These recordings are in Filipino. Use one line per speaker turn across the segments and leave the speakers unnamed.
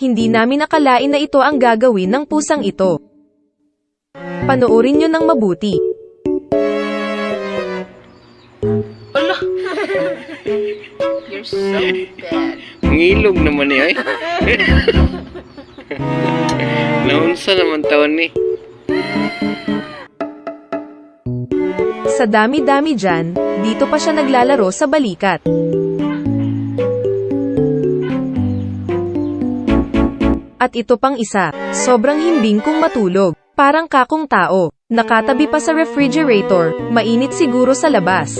Hindi namin akalain na ito ang gagawin ng pusang ito. Panoorin nyo ng mabuti.
Ala! You're so bad.
Ang ilog naman eh, ay. Naunsa naman taon ni.
Sa dami-dami dyan, dito pa siya naglalaro sa balikat. At ito pang isa, sobrang himbing kung matulog. Parang kakong tao, nakatabi pa sa refrigerator, mainit siguro sa labas.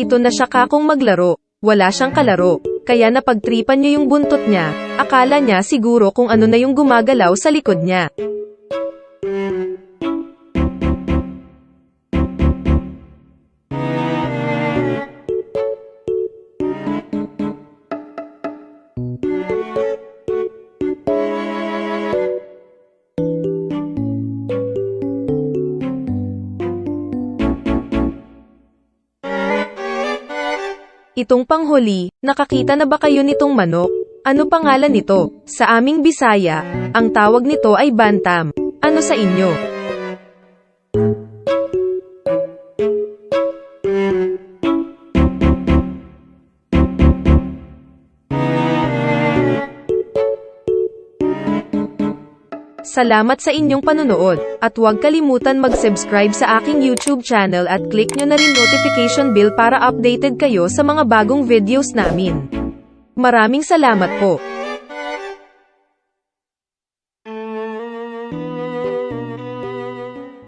Ito na siya kakong maglaro, wala siyang kalaro, kaya napagtripan niya yung buntot niya, akala niya siguro kung ano na yung gumagalaw sa likod niya. Itong panghuli, nakakita na ba kayo nitong manok? Ano pangalan nito? Sa aming Bisaya, ang tawag nito ay bantam. Ano sa inyo? Salamat sa inyong panonood, at huwag kalimutan mag-subscribe sa aking YouTube channel at click nyo na rin notification bell para updated kayo sa mga bagong videos namin. Maraming salamat po.